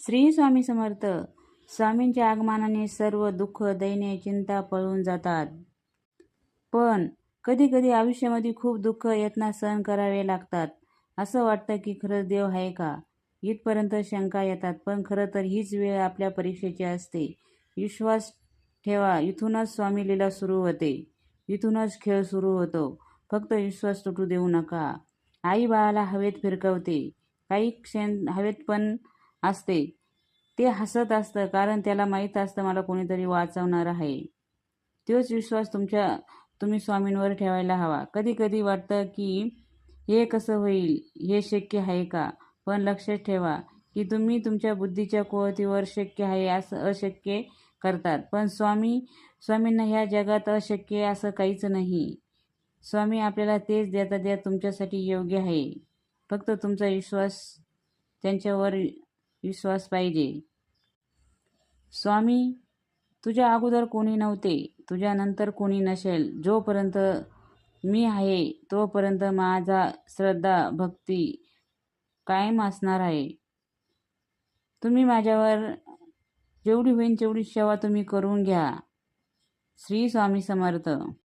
श्री स्वामी समर्थ. स्वामींच्या आगमनाने सर्व दुःख दैन्य चिंता पळून जातात. पण कधी कधी आयुष्यामध्ये खूप दुःख यातना सहन करावे लागतात. असं वाटतं की खरंच देव आहे का? इथपर्यंत शंका येतात पण खरं तर हीच वेळ आपल्या परीक्षेची असते. विश्वास ठेवा इथूनच स्वामी लीला सुरू होते. इथूनच खेळ सुरू होतो. फक्त विश्वास तुटू देऊ नका. आई बाळाला हवेत फिरकवते. काही क्षण हवेत पण असते. ते हसत असतं कारण त्याला माहीत असतं मला कोणीतरी वाचवणार आहे. तोच विश्वास तुमच्या तुम्ही स्वामींवर ठेवायला हवा. कधी कधी वाटतं की हे कसं होईल हे शक्य आहे का? पण लक्षात ठेवा की तुम्ही तुमच्या बुद्धीच्या कुवतीवर शक्य आहे असं अशक्य करतात. पण स्वामी स्वामींना ह्या जगात अशक्य असं काहीच नाही. स्वामी आपल्याला तेच देता द्या तुमच्यासाठी योग्य आहे. फक्त तुमचा विश्वास त्यांच्यावर विश्वास पाहिजे. स्वामी तुझ्या अगोदर कोणी नव्हते तुझ्यानंतर कोणी नसेल. जोपर्यंत मी आहे तोपर्यंत माझा श्रद्धा भक्ती कायम असणार आहे. तुम्ही माझ्यावर जेवढी होईल तेवढी सेवा तुम्ही करून घ्या. श्री स्वामी समर्थ.